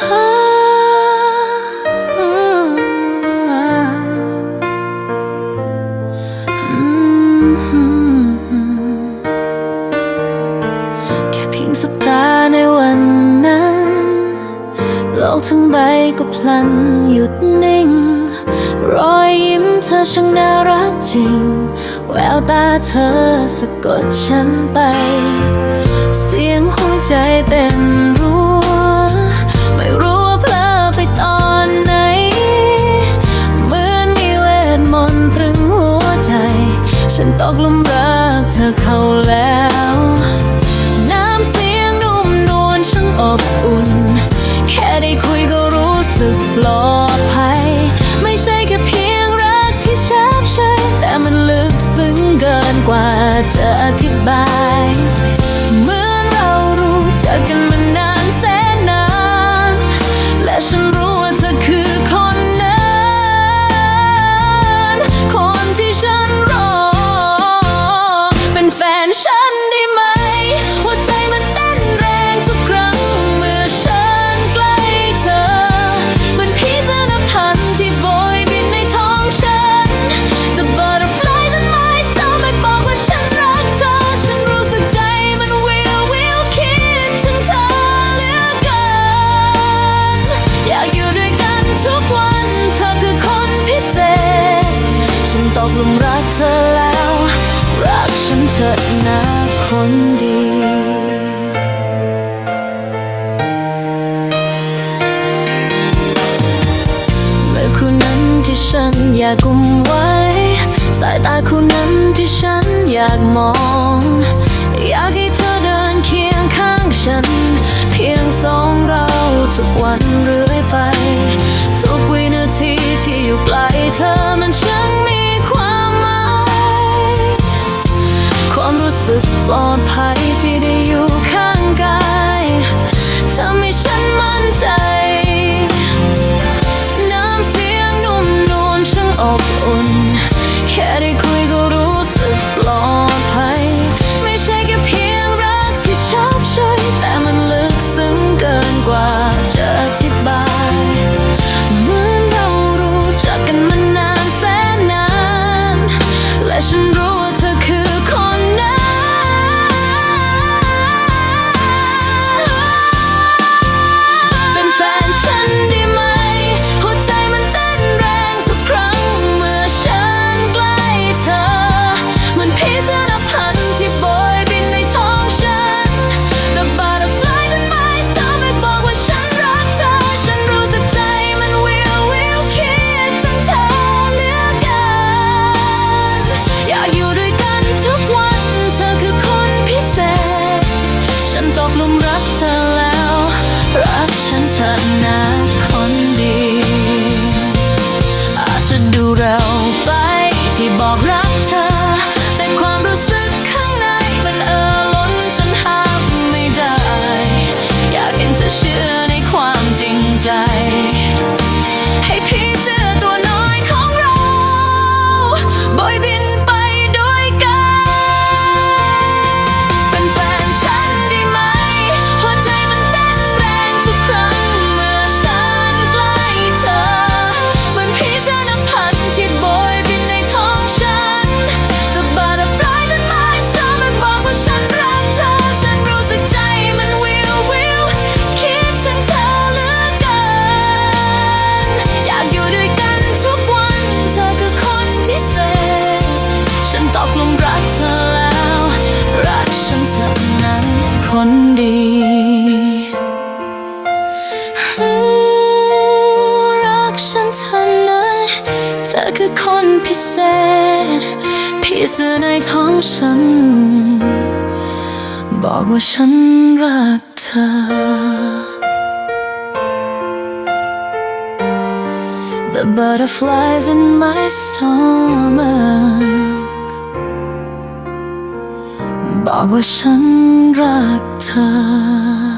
แค่เพียงสบตาในวันนั้น โลกทั้งใบก็พลันหยุดนิ่ง รอยยิ้มเธอช่างน่ารักจริง แววตาเธอสะกดฉันไป เสียงหัวใจเต็มรั้ ฉันตกลุมรักเธอเข้าแล้ว น้ำเสียงนุ่มนวลช่างอบอุ่น แค่ได้คุยก็รู้สึกปลอดภัย ไม่ใช่แค่เพียงรักที่ชับใช่แต่มันลึกซึ้งเกินกว่าจะอธิบาย เหมือนเรารู้จักกันมานานแสนนาน และฉันรู้ นแฟนฉันได้ไหมหัวใจมันเต้นแรงทุกครั้งเมื่อฉันใกล้เธอเหมือนผีเสื้อนพันที่โบยบินในท้องฉัน The butterflies in my stomach บอกว่าฉันรักเธอ ฉันรู้สึกใจมันวิววิวคิดถึงเธอเหลือเกิน อยากอยู่ด้วยกันทุกวันเธอคือคนพิเศษ ฉันตกหลุมรักเธอแล้ว ฉันเถอะนะคนดีเมื่อคู่นั้นที่ฉันอยากกุมไว้ สายตาคู่นั้นที่ฉันอยากมอง อยากให้เธอเดินเคียงข้างฉัน เพียงสองเราทุกวันเรื่อยไป ทุกวินาทีที่อยู่ใกล้เธอมัน ลอดภัยที่ได้อยู่ ฉันเถอนะคนดี อาจจะดูเราไปที่บอกรัก พิเศษพิเศษในท้องฉัน บอกว่าฉันรักเธอ The butterflies in my stomach บอกว่าฉันรักเธอ